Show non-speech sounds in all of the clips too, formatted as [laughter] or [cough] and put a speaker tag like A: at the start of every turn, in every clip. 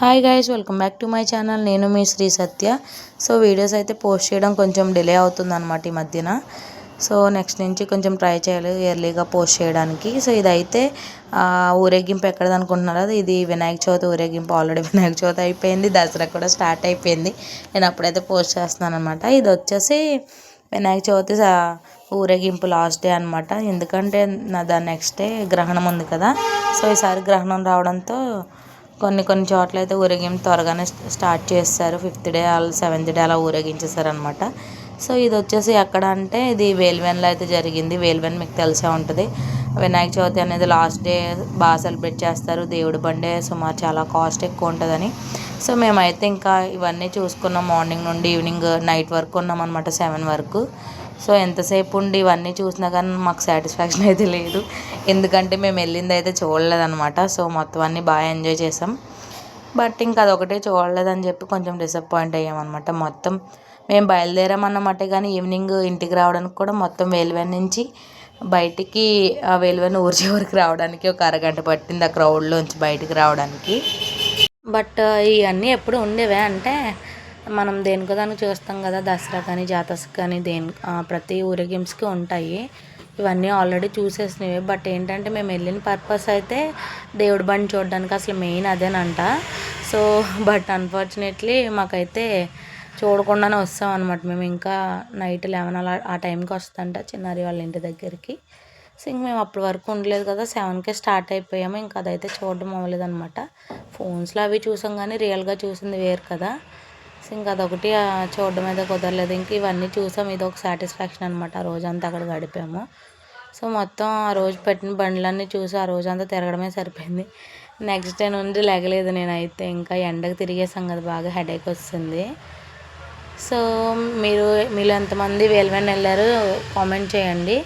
A: Hi guys welcome back to my channel నేను మీ Sri Satya. So videos అయితే పోస్ట్ చేయడం కొంచెం డిలే అవుతుందన్నమాట ఈ మధ్యన. సో నెక్స్ట్ నుంచి కొంచెం ట్రై చేయాలి ఇయర్లీగా పోస్ట్ చేయడానికి. సో ఇదైతే ఊరేగింపు ఎక్కడదనుకుంటున్నారో ఇది వినాయక చవితి ఊరేగింపు. ఆల్రెడీ [laughs] వినాయక చవితి అయిపోయింది దసరా కూడా స్టార్ట్ అయిపోయింది. నేను అప్పుడైతే పోస్ట్ చేస్తున్నాను అనమాట ఇది వచ్చేసి వినాయక చవితి ఊరేగింపు లాస్ట్ డే అనమాట ఎందుకంటే నా దాని నెక్స్ట్ డే గ్రహణం ఉంది కదా. సో ఈసారి గ్రహణం రావడంతో కొన్ని కొన్ని చోట్ల అయితే ఊరేగింపు త్వరగానే స్టార్ట్ చేస్తారు. ఫిఫ్త్ డే అలా సెవెంత్ డే అలా ఊరేగించేసారనమాట అనమాట సో ఇది వచ్చేసి ఎక్కడ అంటే ఇది వేల్వెన్లో అయితే జరిగింది. వేల్వెన్ మీకు తెలిసే ఉంటుంది. వినాయక చవితి అనేది లాస్ట్ డే బాగా సెలబ్రేట్ చేస్తారు. దేవుడి బండే సుమారు చాలా కాస్ట్ ఎక్కువ ఉంటుందని. సో మేమైతే ఇంకా ఇవన్నీ చూసుకున్నాం. మార్నింగ్ నుండి ఈవినింగ్ నైట్ వరకు ఉన్నాం అనమాట సెవెన్ వరకు. సో ఎంతసేపు ఉండి ఇవన్నీ చూసినా కానీ మాకు సాటిస్ఫాక్షన్ అయితే లేదు. ఎందుకంటే మేము వెళ్ళింది అయితే చూడలేదన్నమాట. సో మొత్తం అన్నీ బాగా ఎంజాయ్ చేసాం. బట్ ఇంకా అదొకటే చూడలేదని చెప్పి కొంచెం డిసప్పాయింట్ అయ్యామన్నమాట మొత్తం. మేము బయలుదేరామన్నమాట కానీ ఈవినింగ్ ఇంటికి రావడానికి కూడా మొత్తం వేలువెన్ నుంచి బయటికి ఆ వేలువెన్ ఊరి చివరికి రావడానికి ఒక అరగంట పట్టింది ఆ క్రౌడ్లోంచి బయటికి రావడానికి. బట్ ఇవన్నీ ఎప్పుడు ఉండేవే అంటే మనం దేనికో దానికి చూస్తాం కదా దసరా కానీ జాతర కానీ దేని ప్రతి ఊరేగింపుకి ఉంటాయి. ఇవన్నీ ఆల్రెడీ చూసేసినవి. బట్ ఏంటంటే మేము వెళ్ళిన పర్పస్ అయితే దేవుడి బండి చూడడానికి అసలు మెయిన్ అదేనంట. సో బట్ అన్ఫార్చునేట్లీ మాకైతే చూడకుండానే వస్తాం అనమాట మేము ఇంకా నైట్ లెవెన్ అలా ఆ టైంకి వస్తుంట చిన్నారి వాళ్ళ ఇంటి దగ్గరికి. సో ఇంక మేము అప్పటి వరకు ఉండలేదు కదా సెవెన్కే స్టార్ట్ అయిపోయాము. ఇంకా అదైతే చూడడం అవ్వలేదు అనమాట ఫోన్స్లో అవి చూసాం కానీ రియల్గా చూసింది వేరు కదా. సో ఇంకా అదొకటి చూడడం అయితే కుదరలేదు. ఇంక ఇవన్నీ చూసాం. ఇది ఒక సాటిస్ఫాక్షన్ అనమాట ఆ రోజంతా అక్కడ గడిపాము. సో మొత్తం ఆ రోజు పెట్టిన బండ్లన్నీ చూసి ఆ రోజంతా తిరగడమే సరిపోయింది. నెక్స్ట్ డే నుండి లేగలేదు నేనైతే. ఇంకా ఎండకు తిరిగేసాం కదా బాగా హెడేక్ వస్తుంది. సో మీరు మీరు ఎంతమంది వేలవెన్ వెళ్ళారు కామెంట్ చేయండి.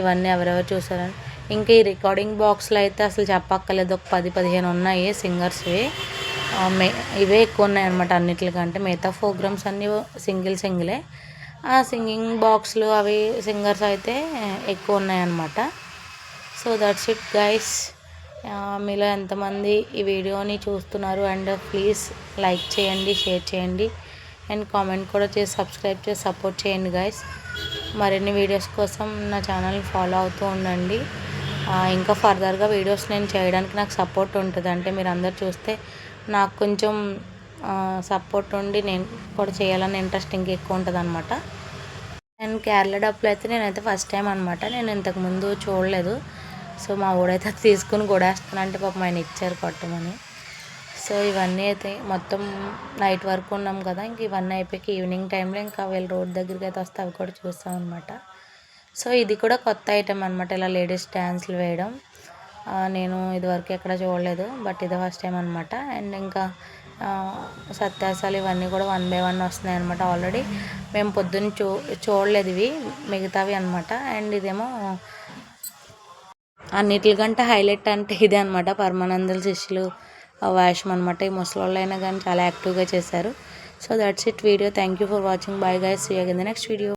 A: ఇవన్నీ ఎవరెవరు చూసారని ఇంకా ఈ రికార్డింగ్ బాక్స్లో అయితే అసలు చెప్పక్కర్లేదు. ఒక పది పదిహేను ఉన్నాయి సింగర్స్వి. ఇవే ఎక్కువ ఉన్నాయి అనమాట అన్నిటికంటే మిగతా ప్రోగ్రామ్స్ అన్నీ సింగిల్ సింగిలే. ఆ సింగింగ్ బాక్స్లు అవి సింగర్స్ అయితే ఎక్కువ ఉన్నాయన్నమాట సో దట్స్ ఇట్ గైస్. మీలో ఎంతమంది ఈ వీడియోని చూస్తున్నారు అండ్ ప్లీజ్ లైక్ చేయండి షేర్ చేయండి. అండ్ కామెంట్ కూడా చేసి సబ్స్క్రైబ్ చేసి సపోర్ట్ చేయండి గైస్. మరిన్ని వీడియోస్ కోసం నా ఛానల్ని ఫాలో అవుతూ ఉండండి. ఇంకా ఫర్దర్గా వీడియోస్ నేను చేయడానికి నాకు సపోర్ట్ ఉంటుంది. అంటే మీరు అందరు చూస్తే నాకు కొంచెం సపోర్ట్ ఉండి నేను కూడా చేయాలని ఇంట్రెస్ట్ ఇంకా ఎక్కువ ఉంటుంది అనమాట నేను కేరళ డబ్బులు అయితే నేనైతే ఫస్ట్ టైం అనమాట నేను ఇంతకుముందు చూడలేదు. సో మా ఊడైతే తీసుకుని కొడేస్తానంటే అంటే పాపం ఆయన ఇచ్చారు కొట్టమని. సో ఇవన్నీ అయితే మొత్తం నైట్ వరకు ఉన్నాం కదా. ఇంక ఇవన్నీ అయిపోయి ఈవినింగ్ టైంలో ఇంకా వీళ్ళు రోడ్ దగ్గరికి అయితే వస్తే అవి కూడా చూస్తాం అనమాట సో ఇది కూడా కొత్త ఐటెం అనమాట ఇలా లేడీస్ డ్యాన్స్లు వేయడం. నేను ఇదివరకు ఎక్కడ చూడలేదు బట్ ఇది ఫస్ట్ టైం అనమాట అండ్ ఇంకా సత్యాసాలు ఇవన్నీ కూడా వన్ బై వన్ వస్తున్నాయి అనమాట ఆల్రెడీ మేము పొద్దున్న చూ చూడలేదు ఇవి మిగతావి అనమాట అండ్ ఇదేమో అన్నిటికంటే హైలైట్ అంటే ఇదే అనమాట పరమానందల శిష్యులు వేషం అనమాట ఈ ముసలి అయినా కానీ చాలా యాక్టివ్గా చేశారు. So that's it video thank you for watching bye guys see the next video